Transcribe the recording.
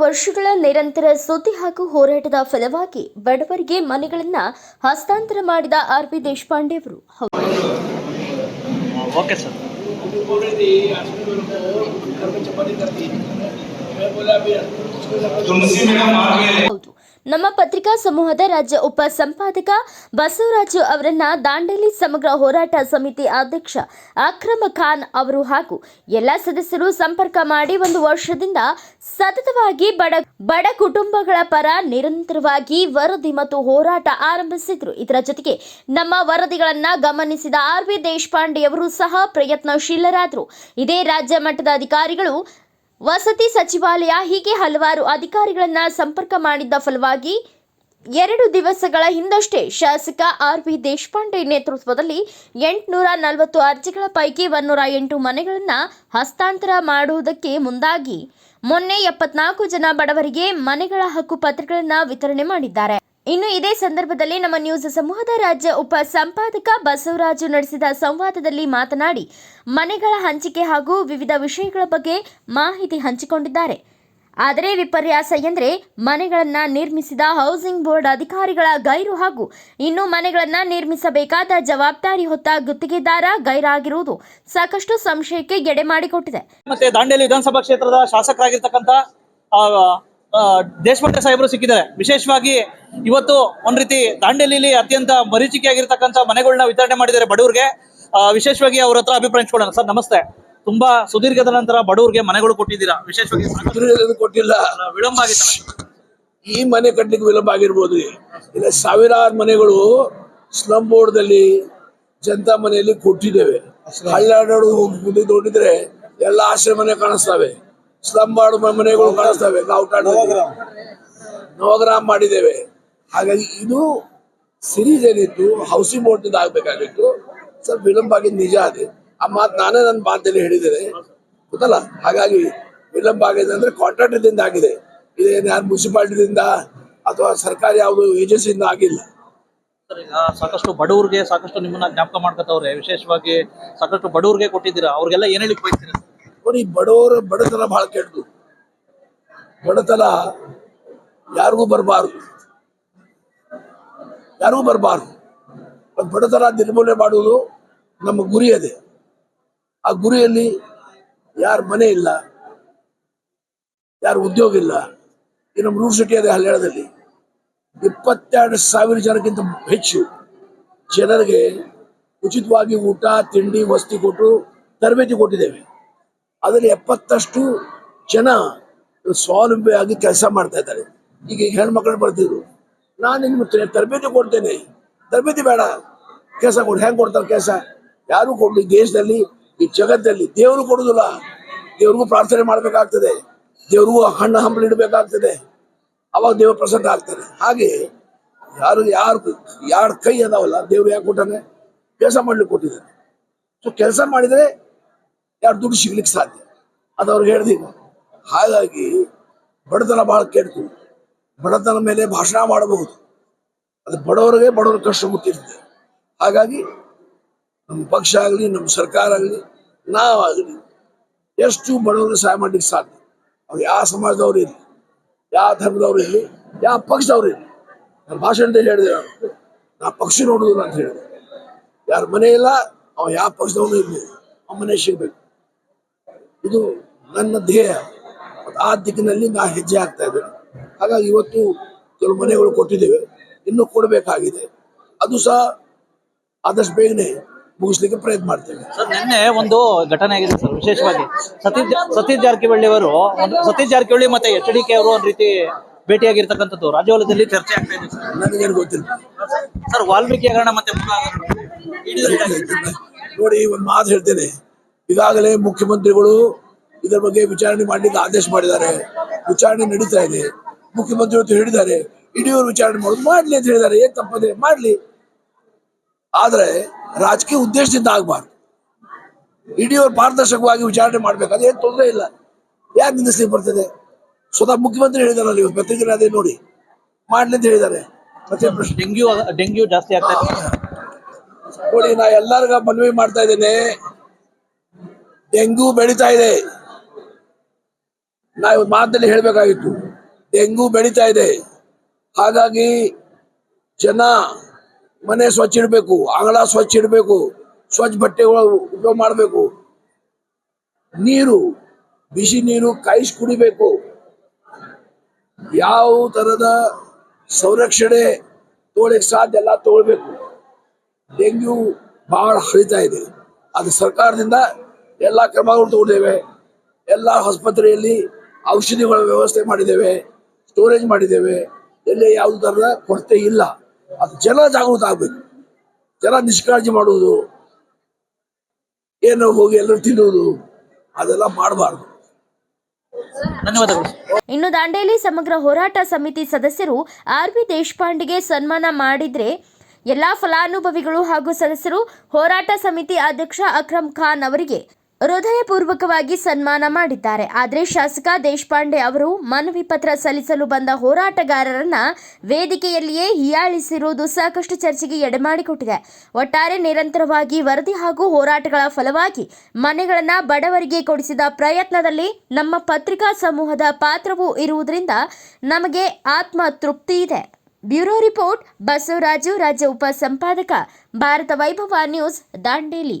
ವರ್ಷಗಳ ನಿರಂತರ ಸುದ್ದಿ ಹಾಗೂ ಹೋರಾಟದ ಫಲವಾಗಿ ಬಡವರಿಗೆ ಮನೆಗಳನ್ನು ಹಸ್ತಾಂತರ ಮಾಡಿದ ಆರ್ ಪಿ ದೇಶಪಾಂಡೆ ಅವರು. ಹೌದು. ನಮ್ಮ ಪತ್ರಿಕಾ ಸಮೂಹದ ರಾಜ್ಯ ಉಪ ಸಂಪಾದಕ ಬಸವರಾಜು ಅವರನ್ನ ದಾಂಡೇಲಿ ಸಮಗ್ರ ಹೋರಾಟ ಸಮಿತಿ ಅಧ್ಯಕ್ಷ ಅಕ್ರಮ ಖಾನ್ ಅವರು ಹಾಗೂ ಎಲ್ಲ ಸದಸ್ಯರು ಸಂಪರ್ಕ ಮಾಡಿ ಒಂದು ವರ್ಷದಿಂದ ಸತತವಾಗಿ ಬಡ ಬಡ ಕುಟುಂಬಗಳ ಪರ ನಿರಂತರವಾಗಿ ವರದಿ ಮತ್ತು ಹೋರಾಟ ಆರಂಭಿಸಿದ್ರು. ಇದರ ಜೊತೆಗೆ ನಮ್ಮ ವರದಿಗಳನ್ನ ಗಮನಿಸಿದ ಆರ್ ವಿ ದೇಶಪಾಂಡೆ ಅವರು ಸಹ ಪ್ರಯತ್ನಶೀಲರಾದರು. ಇದೇ ರಾಜ್ಯ ಮಟ್ಟದ ಅಧಿಕಾರಿಗಳು ವಸತಿ ಸಚಿವಾಲಯ ಹೀಗೆ ಹಲವಾರು ಅಧಿಕಾರಿಗಳನ್ನ ಸಂಪರ್ಕ ಮಾಡಿದ್ದ ಫಲವಾಗಿ ಎರಡು ದಿವಸಗಳ ಹಿಂದಷ್ಟೇ ಶಾಸಕ ಆರ್ ವಿ ದೇಶಪಾಂಡೆ ನೇತೃತ್ವದಲ್ಲಿ ಎಂಟುನೂರ ನಲವತ್ತು ಅರ್ಜಿಗಳ ಪೈಕಿ ಒನ್ನೂರ ಎಂಟು ಮನೆಗಳನ್ನು ಹಸ್ತಾಂತರ ಮಾಡುವುದಕ್ಕೆ ಮುಂದಾಗಿ ಮೊನ್ನೆ ಎಪ್ಪತ್ನಾಲ್ಕು ಜನ ಬಡವರಿಗೆ ಮನೆಗಳ ಹಕ್ಕು ಪತ್ರಗಳನ್ನು ವಿತರಣೆ ಮಾಡಿದ್ದಾರೆ. ಇನ್ನು ಇದೇ ಸಂದರ್ಭದಲ್ಲಿ ನಮ್ಮ ನ್ಯೂಸ್ ಸಮೂಹದ ರಾಜ್ಯ ಉಪ ಸಂಪಾದಕ ಬಸವರಾಜು ನಡೆಸಿದ ಸಂವಾದದಲ್ಲಿ ಮಾತನಾಡಿ, ಮನೆಗಳ ಹಂಚಿಕೆ ಹಾಗೂ ವಿವಿಧ ವಿಷಯಗಳ ಬಗ್ಗೆ ಮಾಹಿತಿ ಹಂಚಿಕೊಂಡಿದ್ದಾರೆ. ಆದರೆ ವಿಪರ್ಯಾಸ ಎಂದರೆ ಮನೆಗಳನ್ನ ನಿರ್ಮಿಸಿದ ಹೌಸಿಂಗ್ ಬೋರ್ಡ್ ಅಧಿಕಾರಿಗಳ ಗೈರು ಹಾಗೂ ಇನ್ನು ಮನೆಗಳನ್ನ ನಿರ್ಮಿಸಬೇಕಾದ ಜವಾಬ್ದಾರಿ ಹೊತ್ತ ಗುತ್ತಿಗೆದಾರ ಗೈರಾಗಿರುವುದು ಸಾಕಷ್ಟು ಸಂಶಯಕ್ಕೆ ಎಡೆ ಮಾಡಿಕೊಟ್ಟಿದೆ. ಮತ್ತೆ ದಾಂಡೇಲಿ ವಿಧಾನಸಭಾ ಕ್ಷೇತ್ರದ ಶಾಸಕರಾಗಿರ್ತಕ್ಕಂಥ ದೇಶಪಾಂಡೆ ಸಾಹೇಬರು ಸಿಕ್ಕಿದ್ದಾರೆ. ವಿಶೇಷವಾಗಿ ಇವತ್ತು ಒಂದ್ ರೀತಿ ದಾಂಡೇಲಿಲಿ ಅತ್ಯಂತ ಮರೀಚಿಕೆಯಾಗಿರ್ತಕ್ಕಂಥ ಮನೆಗಳನ್ನ ವಿತರಣೆ ಮಾಡಿದ್ದಾರೆ ಬಡವರಿಗೆ. ವಿಶೇಷವಾಗಿ ಅವ್ರ ಹತ್ರ ಅಭಿಪ್ರಾಯ ಹಂಚ್ಕೊಳ್ಳೋಣ ಸರ್ ನಮಸ್ತೆ. ತುಂಬಾ ಸುದೀರ್ಘದ ನಂತರ ಬಡವರಿಗೆ ಮನೆಗಳು ಕೊಟ್ಟಿದ್ದೀರಾ? ವಿಶೇಷವಾಗಿ ಕೊಟ್ಟಿಲ್ಲ. ವಿಳಂಬ ಆಗಿತ್ತು ಈ ಮನೆ ಕಟ್ಟಲಿಕ್ಕೆ ವಿಳಂಬ ಆಗಿರ್ಬೋದು. ಇಲ್ಲ ಸಾವಿರಾರು ಮನೆಗಳು ಸ್ಲಮ್ ಬೋರ್ಡ್ದಲ್ಲಿ ಜನತಾ ಮನೆಯಲ್ಲಿ ಕೊಟ್ಟಿದ್ದೇವೆ. ಮುಂದೆ ನೋಡಿದ್ರೆ ಎಲ್ಲ ಆಶ್ರಯ ಮನೆ ಕಾಣಿಸ್ತವೆ. ಸ್ಲಮ್ ಮಾಡು ಮನೆಗಳು ಕಾಣಿಸ್ತವೆ ನಾವು ನವಗ್ರಾಮ್. ಮಾಡಿದ್ದೇವೆ. ಹಾಗಾಗಿ ಇದು ಸಿರೀಸ್ ಏನಿತ್ತು ಹೌಸಿಂಗ್ ಬೋರ್ಡ್ ಆಗ್ಬೇಕಾಗಿತ್ತು. ಸ್ವಲ್ಪ ವಿಳಂಬ ಆಗಿದ್ದು ನಿಜ ಅದೇ. ಆ ಮಾತು ನಾನೇ ನನ್ನ ಮಾತಲ್ಲಿ ಹೇಳಿದ್ದೇನೆ. ಗೊತ್ತಲ್ಲ? ಹಾಗಾಗಿ ವಿಳಂಬ ಆಗಿದೆ ಅಂದ್ರೆ ಕಾಂಟ್ರಾಕ್ಟರ್ದಿಂದ ಆಗಿದೆ. ಇದೇನು ಯಾರು ಮುನ್ಸಿಪಾಲ್ಟಿದಿಂದ ಅಥವಾ ಸರ್ಕಾರಿ ಯಾವುದು ಏಜೆನ್ಸಿಯಿಂದ ಆಗಿಲ್ಲ. ಸಾಕಷ್ಟು ಬಡವರಿಗೆ ಸಾಕಷ್ಟು ನಿಮ್ಮನ್ನ ಜ್ಞಾಪಕ ಮಾಡ್ಕೊತವ್ರೆ. ವಿಶೇಷವಾಗಿ ಸಾಕಷ್ಟು ಬಡವರಿಗೆ ಕೊಟ್ಟಿದ್ದೀರಾ. ಅವ್ರಿಗೆಲ್ಲ ಏನ್ ಹೇಳಿ ಬಯಸ್ತೀರಾ ನೋಡಿ ಬಡವರ ಬಡತನ ಬಹಳ ಕೆಟ್ಟದು. ಬಡತನ ಯಾರಿಗೂ ಬರಬಾರ್ದು. ಯಾರಿಗೂ ಬರಬಾರ್ದು. ಬಡತನ ನಿರ್ಮೂಲನೆ ಮಾಡುವುದು ನಮ್ಮ ಗುರಿ ಅದೇ. ಆ ಗುರಿಯಲ್ಲಿ ಯಾರ ಮನೆ ಇಲ್ಲ, ಯಾರ ಉದ್ಯೋಗ ಇಲ್ಲ, ಈ ನಮ್ಮ ಸಿಟಿ ಅದೇ ಹಳ್ಳದಲ್ಲಿ ಇಪ್ಪತ್ತೆರಡು ಸಾವಿರ ಜನಕ್ಕಿಂತ ಹೆಚ್ಚು ಜನರಿಗೆ ಉಚಿತವಾಗಿ ಊಟ, ತಿಂಡಿ, ವಸ್ತಿ ಕೊಟ್ಟು ತರಬೇತಿ ಕೊಟ್ಟಿದ್ದೇವೆ. ಅದರಲ್ಲಿ ಎಪ್ಪತ್ತಷ್ಟು ಜನ ಸ್ವಾವಲಂಬಿಯಾಗಿ ಕೆಲಸ ಮಾಡ್ತಾ ಇದ್ದಾರೆ. ಈಗ ಈಗ ಹೆಣ್ಮಕ್ಳು ಬರ್ತಿದ್ರು. ನಾನು ನಿಮ್ಗೆ ತರಬೇತಿ ಕೊಡ್ತೇನೆ. ತರಬೇತಿ ಬೇಡ. ಕೆಲಸ ಕೊಡಿ. ಹೆಂಗ್ ಕೊಡ್ತಾರೆ ಕೆಲಸ? ಯಾರು ಕೊಡಲಿ? ದೇಶದಲ್ಲಿ, ಈ ಜಗತ್ತಲ್ಲಿ ದೇವರು ಕೊಡುದಿಲ್ಲ. ದೇವ್ರಿಗೂ ಪ್ರಾರ್ಥನೆ ಮಾಡ್ಬೇಕಾಗ್ತದೆ. ದೇವ್ರಿಗೂ ಹಣ್ಣು ಹಂಬಲು ಇಡಬೇಕಾಗ್ತದೆ. ಅವಾಗ ದೇವ್ರ ಪ್ರಸನ್ನ ಆಗ್ತಾರೆ. ಹಾಗೆ ಯಾರು ಯಾರು, ಯಾರ ಕೈ ಅದಾವಲ್ಲ, ದೇವ್ರು ಯಾಕೆ ಕೊಟ್ಟಾನೆ? ಕೆಲಸ ಮಾಡ್ಲಿಕ್ಕೆ ಕೊಟ್ಟಿದ್ದಾನೆ ಸೊ ಕೆಲಸ ಮಾಡಿದ್ರೆ ಯಾರು ದುಡ್ಡು ಸಿಗ್ಲಿಕ್ಕೆ ಸಾಧ್ಯ? ಅದು ಅವ್ರಿಗೆ ಹೇಳ್ದೀಗ ಹಾಗಾಗಿ ಬಡತನ ಬಹಳ ಕೆಡ್ತು ಬಡತನ ಮೇಲೆ ಭಾಷಣ ಮಾಡಬಹುದು. ಅದು ಬಡವರಿಗೆ ಬಡವರ ಕಷ್ಟ ಗೊತ್ತಿರ್ತದೆ ಹಾಗಾಗಿ ನಮ್ಮ ಪಕ್ಷ ಆಗಲಿ, ನಮ್ಮ ಸರ್ಕಾರ ಆಗಲಿ ನಾವಾಗಲಿ ಎಷ್ಟು ಬಡವರಿಗೆ ಸಹಾಯ ಮಾಡ್ಲಿಕ್ಕೆ ಸಾಧ್ಯ? ಅವ್ರು ಯಾವ ಸಮಾಜದವ್ರು ಇರಲಿ, ಯಾವ ಧರ್ಮದವ್ರು ಇರಲಿ, ಯಾವ ಪಕ್ಷದವ್ರು ಇರಲಿ. ನಾನು ಭಾಷಣದಲ್ಲಿ ಹೇಳಿದೆ ನಾನು. ನಾ ಪಕ್ಷ ನೋಡುದಿಲ್ಲ ಅಂತ ಹೇಳಿದೆ. ಯಾರ ಮನೆ ಇಲ್ಲ, ಅವ ಯಾವ ಪಕ್ಷದವನು ಇರ್ಬೋದು ಅವ ಮನೆ ಸಿಗ್ಬೇಕು. ಇದು ನನ್ನ ಧ್ಯೇಯ. ಆ ದಿಕ್ಕಿನಲ್ಲಿ ನಾ ಹೆಜ್ಜೆ ಆಗ್ತಾ ಇದ್ದೇನೆ. ಹಾಗಾಗಿ ಇವತ್ತು ಕೆಲವು ಮನೆಗಳು ಕೊಟ್ಟಿದ್ದೇವೆ. ಇನ್ನೂ ಕೊಡಬೇಕಾಗಿದೆ. ಅದು ಸಹ ಆದಷ್ಟು ಬೇಗನೆ ಮುಗಿಸ್ಲಿಕ್ಕೆ ಪ್ರಯತ್ನ ಮಾಡ್ತೇವೆ. ಸರ್ ನಿನ್ನೆ ಒಂದು ಘಟನೆ ಆಗಿದೆ ಸರ್ ವಿಶೇಷವಾಗಿ. ಸತೀಶ್ ಸತೀಶ್ ಜಾರಕಿಹೊಳಿ ಅವರು ಸತೀಶ್ ಜಾರಕಿಹೊಳಿ ಮತ್ತೆ ಎಚ್ ಡಿ ಕೆ ಅವರು ಒಂದ್ ರೀತಿ ಭೇಟಿಯಾಗಿರ್ತಕ್ಕಂಥದ್ದು ರಾಜವಲದಲ್ಲಿ ಚರ್ಚೆ ಆಗ್ತಾ ಇದೆ ಸರ್. ನನಗೇನು ಗೊತ್ತಿಲ್ಲ. ಸರ್ ವಾಲ್ಮೀಕಿ ಹಗರಣ ಮತ್ತೆ ನೋಡಿ ಒಂದು ಮಾತು ಹೇಳ್ತೇನೆ. ಈಗಾಗಲೇ ಮುಖ್ಯಮಂತ್ರಿಗಳು ಇದರ ಬಗ್ಗೆ ವಿಚಾರಣೆ ಮಾಡಲಿಕ್ಕೆ ಆದೇಶ ಮಾಡಿದ್ದಾರೆ. ವಿಚಾರಣೆ ನಡೀತಾ ಇದೆ. ಮುಖ್ಯಮಂತ್ರಿ ಹೇಳಿದ್ದಾರೆ. ಇಡಿಯವರು ವಿಚಾರಣೆ ಮಾಡೋದು ಮಾಡ್ಲಿ ಅಂತ ಹೇಳಿದ್ದಾರೆ. ಏನ್ ತಪ್ಪದೆ ಮಾಡ್ಲಿ. ಆದ್ರೆ ರಾಜಕೀಯ ಉದ್ದೇಶದಿಂದ ಆಗಬಾರ್ದು. ಇಡಿಯವರು ಪಾರದರ್ಶಕವಾಗಿ ವಿಚಾರಣೆ ಮಾಡ್ಬೇಕು. ಏನು ತೊಂದರೆ ಇಲ್ಲ. ಯಾಕೆ ನಿಲ್ಲಿಸ್ಲಿಕ್ಕೆ ಬರ್ತದೆ? ಸ್ವತಃ ಮುಖ್ಯಮಂತ್ರಿ ಹೇಳಿದಾರಲ್ಲ ಇವತ್ತು. ಪತ್ರಿಕೆ ಅದೇ ನೋಡಿ. ಮಾಡಲಿ ಅಂತ ಹೇಳಿದ್ದಾರೆ. ಮತ್ತೆ ಡೆಂಗ್ಯೂ ಡೆಂಗ್ಯೂ ಜಾಸ್ತಿ ಆಗ್ತಾ ಇದೆ. ನೋಡಿ ನಾ ಎಲ್ಲರಿಗ ಮನವಿ ಮಾಡ್ತಾ ಇದ್ದೇನೆ. ಡೆಂಗ್ಯೂ ಬೆಳೀತಾ ಇದೆ. ನಾ ಇವತ್ತು ಮಾತಲ್ಲಿ ಹೇಳಬೇಕಾಗಿತ್ತು, ಡೆಂಗು ಬೆಳೀತಾ ಇದೆ. ಹಾಗಾಗಿ ಜನ ಮನೆ ಸ್ವಚ್ಛ ಇಡಬೇಕು, ಅಂಗಳ ಸ್ವಚ್ಛ ಇಡಬೇಕು, ಸ್ವಚ್ಛ ಬಟ್ಟೆಗಳು ಉಪಯೋಗ ಮಾಡಬೇಕು. ನೀರು, ಬಿಸಿ ನೀರು ಕಾಯಿಸಿ ಕುಡಿಬೇಕು. ಯಾವ ತರದ ಸಂರಕ್ಷಣೆ ತೋಳಿಕ್ ಸಾಧ್ಯ ಎಲ್ಲ ತಗೊಳ್ಬೇಕು ಡೆಂಗ್ಯೂ ಬಹಳ ಹರಿತಾ ಇದೆ. ಅದು ಸರ್ಕಾರದಿಂದ ಎಲ್ಲ ಕ್ರಮಗಳು ತಗೊಂಡಿದ್ದೇವೆ. ಎಲ್ಲ ಆಸ್ಪತ್ರೆಯಲ್ಲಿ ಔಷಧಿಗಳ ವ್ಯವಸ್ಥೆ ಮಾಡಿದ್ದೇವೆ ಸ್ಟೋರೇಜ್ ಮಾಡಿದ್ದೇವೆ. ಎಲ್ಲ ಯಾವುದೇ ಥರದ ಕೊರತೆ ಇಲ್ಲ. ಅದು ಜನ ಜಾಗೃತ ಆಗ್ಬೇಕು. ಜನ ನಿಷ್ಕಾಳಜಿ ಮಾಡುವುದು. ಏನೋ ಹೋಗಿ ಎಲ್ಲರೂ ತಿನ್ನುವುದು. ಅದೆಲ್ಲ ಮಾಡಬಾರ್ದು. ಧನ್ಯವಾದಗಳು. ಇನ್ನು ದಾಂಡೇಲಿ ಸಮಗ್ರ ಹೋರಾಟ ಸಮಿತಿ ಸದಸ್ಯರು ಆರ್ ಬಿ ದೇಶಪಾಂಡೆಗೆ ಸನ್ಮಾನ ಮಾಡಿದ್ರೆ ಎಲ್ಲಾ ಫಲಾನುಭವಿಗಳು ಹಾಗೂ ಸದಸ್ಯರು ಹೋರಾಟ ಸಮಿತಿ ಅಧ್ಯಕ್ಷ ಅಕ್ರಮ್ ಖಾನ್ ಅವರಿಗೆ ಹೃದಯಪೂರ್ವಕವಾಗಿ ಸನ್ಮಾನ ಮಾಡಿದ್ದಾರೆ. ಆದರೆ ಶಾಸಕ ದೇಶಪಾಂಡೆ ಅವರು ಮನವಿ ಪತ್ರ ಸಲ್ಲಿಸಲು ಬಂದ ಹೋರಾಟಗಾರರನ್ನ ವೇದಿಕೆಯಲ್ಲಿಯೇ ಹೀಯಾಳಿಸಿರುವುದು ಸಾಕಷ್ಟು ಚರ್ಚೆಗೆ ಎಡೆಮಾಡಿಕೊಟ್ಟಿದೆ. ಒಟ್ಟಾರೆ ನಿರಂತರವಾಗಿ ವರದಿ ಹಾಗೂ ಹೋರಾಟಗಳ ಫಲವಾಗಿ ಮನೆಗಳನ್ನು ಬಡವರಿಗೆ ಕೊಡಿಸಿದ ಪ್ರಯತ್ನದಲ್ಲಿ ನಮ್ಮ ಪತ್ರಿಕಾ ಸಮೂಹದ ಪಾತ್ರವೂ ಇರುವುದರಿಂದ ನಮಗೆ ಆತ್ಮ ತೃಪ್ತಿ ಇದೆ. ಬ್ಯೂರೋ ರಿಪೋರ್ಟ್, ಬಸವರಾಜು, ರಾಜ್ಯ ಉಪ ಸಂಪಾದಕ, Bharata Vaibhava news, Dandeli.